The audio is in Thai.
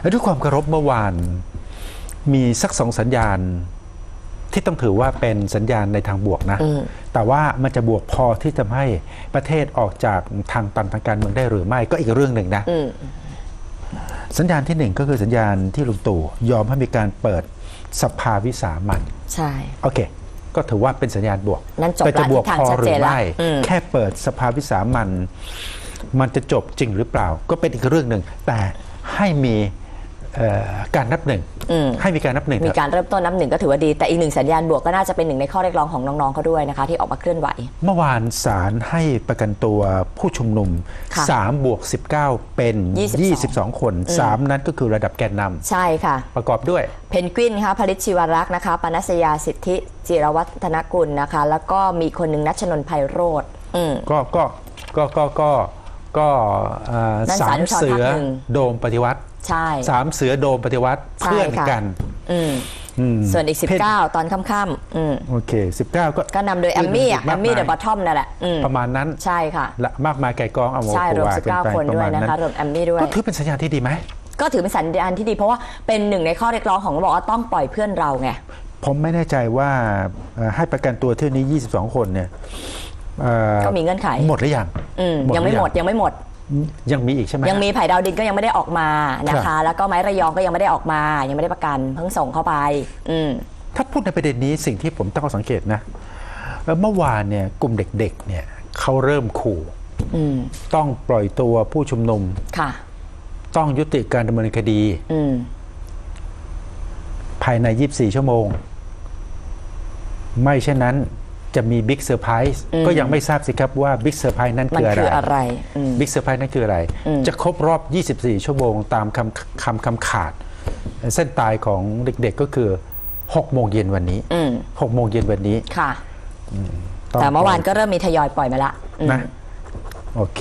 และด้วยความเคารพเมื่อวาน มีสักสองสัญญาณ ที่ต้องถือว่าเป็นสัญญาณในทางบวกนะอืมแต่ว่ามันจะบวกพอที่จะให้ประเทศออกจากทางตันทางการเมืองได้หรือไม่ก็อีกเรื่องหนึ่งนะอืมสัญญาณที่หนึ่งก็คือสัญญาณที่ลุงตู่ยอมให้มีการเปิดสภาวิสามันใช่โอเค ก็ถือว่าเป็นสัญญาณบวกนั่นจบแต่จะละบวกทิศทางพอชัดหรืเจอนละไม่อืมแค่เปิดสภาวิสามันมันจะจบจริงหรือเปล่า ก็เป็นอีกเรื่องหนึ่งแต่ให้มีเอ่อ การนับหนึ่งอืมให้มีการนับหนึ่งมีเถอะการเริ่มต้นนับหนึ่งก็ถือว่าดี แต่อีกหนึ่งสัญญาณบวกก็น่าจะเป็นหนึ่งในข้อเรียกร้องของน้องๆเขาด้วยนะคะ ที่ออกมาเคลื่อนไหว เมื่อวานศาลให้ประกันตัวผู้ชุมนุมค่ะ3บวก19 เป็น22 22 คน 3 นั้นก็คือระดับแกนนใช่ค่ะำประกอบด้วย เพนกวินค่ะผลิตชีวรักษ์นะคะปนัสยาสิทธิจิรวัฒนกุลนะคะ แล้วก็มีคนหนึ่งนัชนนท์ไพโรธอืมก็ก็ก็ก็ก็ก็เอ่อนั่นสาสามรนุชรเสือภาคหนึ่งโดมปฏิวัติ ใช่ สามเสือโดมปฏิวัติใช่เพื่อนค่ะกันอืมอืมส่วนอีก เพศ19 ตอนค่ำๆอืมโอเค 19 ก็ก็นำโดยแอมมี่อะแอมมี่เดอะบอททอมนั่นแหละอืมประมาณนั้นใช่ค่ะ ละมากมายไก่กองเอาโมใช่รวมว่ากันไป19คนประด้วยมาณนะนั้นคะรวมแอมมี่ด้วย ก็ถือเป็นสัญญาณที่ดีไหม ก็ถือเป็นสัญญาณที่ดีเพราะว่าเป็นหนึ่งในข้อเรียกร้องของบอกว่าต้องปล่อยเพื่อนเราไง ผมไม่แน่ใจว่าเอ่อให้ประกันตัวเที่ยวนี้ 22 คนเนี่ยเอ่อก็มีเงื่อนไข หมดหรือยังอืมหยังไม่หมดรือยังไม่หมด ยังมีอีกใช่ไหมยังมีไผ่ดาวดินก็ยังไม่ได้ออกมานะครัคะบแล้วก็ไม้ระยองก็ยังไม่ได้ออกมา ยังไม่ได้ประกันเพิ่งส่งเข้าไป อืมถ้าพูดในประเด็นนี้สิ่งที่ผมตั้งข้อสังเกตนะเอ่อเมื่อวานเนี่ยกลุ่มเด็ก ๆ เนี่ยเขาเริ่มขู่อืมต้องปล่อยตัวผู้ชุมนุมค่ะ ต้องยุติการดำเนินคดีอืมภายใน 24 ชั่วโมง ไม่เช่นนั้น จะมีบิ๊กเซอร์ไพรส์อืมก็ยังไม่ทราบสิครับว่าบิ๊กเซอร์ไพรส์นั้นมันคืออะไรคืออะไรอืมบิ๊กเซอร์ไพรส์นั่นคืออะไรอืมจะครบรอบ 24 ชั่วโมงตามคำคำคำขาด เส้นตายของเด็กๆก็คือ6โมงเย็นวันนี้อืม6โมงเย็นวันนี้ค่ะองแต่เมื่อวานก็เริ่มมีทยอยปล่อยมาละอืมนะโอเค